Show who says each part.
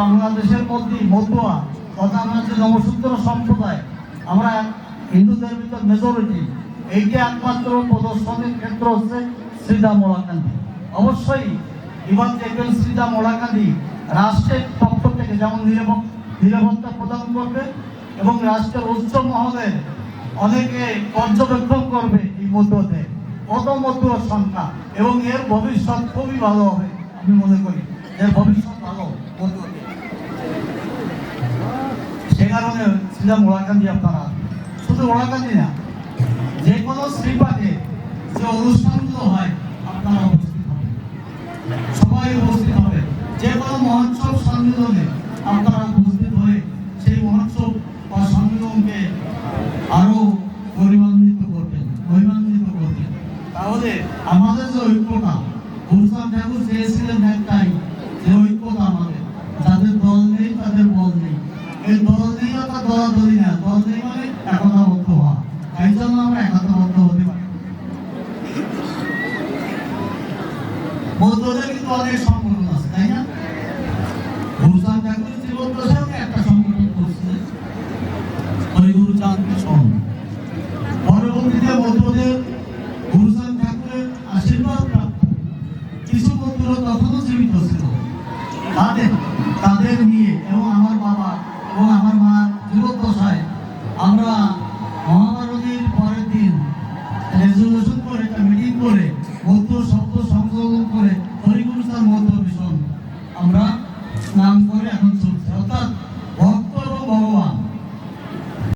Speaker 1: বাংলাদেশের মধ্যে মতুয়া তথা আমরা যে নবসূত্র সম্প্রদায়, আমরা হিন্দুদের ভিতর মেজরিটি এইটা একমাত্র প্রদর্শনের ক্ষেত্র হচ্ছে শ্রীদা মোলাকান্দি অবশ্যই, এবার দেখবেন শ্রীদা মোলাকান্দি রাষ্ট্রের পক্ষ থেকে যেমন নিরাপত্তা প্রদান করবে এবং রাষ্ট্রের উচ্চ মহলের অনেকে পর্যবেক্ষণ করবে এই মতুয়াদের কত মতুয়ার সংখ্যা এবং এর ভবিষ্যৎ খুবই ভালো হবে, আমি মনে করি। এর ভবিষ্যৎ ভালো মতুয়াদের সে কারণে ছিলাম ওড়াকান্দি আপনারা। শুধু ওড়াকান্দি না যে কোনো শ্রীপাঠে যে অনুষ্ঠানগুলো সবাই উপস্থিত হবে। যে কোনো মহোৎসব সম্মেলনে আপনারা উপস্থিত হয়ে সেই মহোৎসব বা সম্মেলনকে আরও পরিমান্বিত করবেন মহিমান্বিত করবেন। তাহলে আমাদের যে ঐক্যতা গুরুসাম ঠাকুর চেয়েছিলেন একটাই যে ঐক্যতা আমাদের। যাদের দল নেই, তাদের বল নেই। এই দল অর্থাৎ দলাদলি না নেই মানে একতাবদ্ধ হওয়া এই জন্য আমরা একতাবদ্ধ হতে পারি বৌদ্ধদের কিন্তু অনেক সংগঠন আছে তাই না গুরুসাম ঠাকুর জীবন প্রসাদে একটা সংগঠন করছিলেন হরিগুরু চাঁদ মিশন পরবর্তীতে বৌদ্ধদের গুরুসাম ঠাকুরের আশীর্বাদ প্রাপ্ত কিছু বৌদ্ধরা তখনও জীবিত ছিল তাদের দুরদশায় আমরা মহাভারতের পরের দিন রেজুলেশন করে, একটা মিটিং করে মধ্য শব্দ সংযোজন করে, হরিগুরু তার মধ্য মিশন আমরা নাম করে এখন চলছে। অর্থাৎ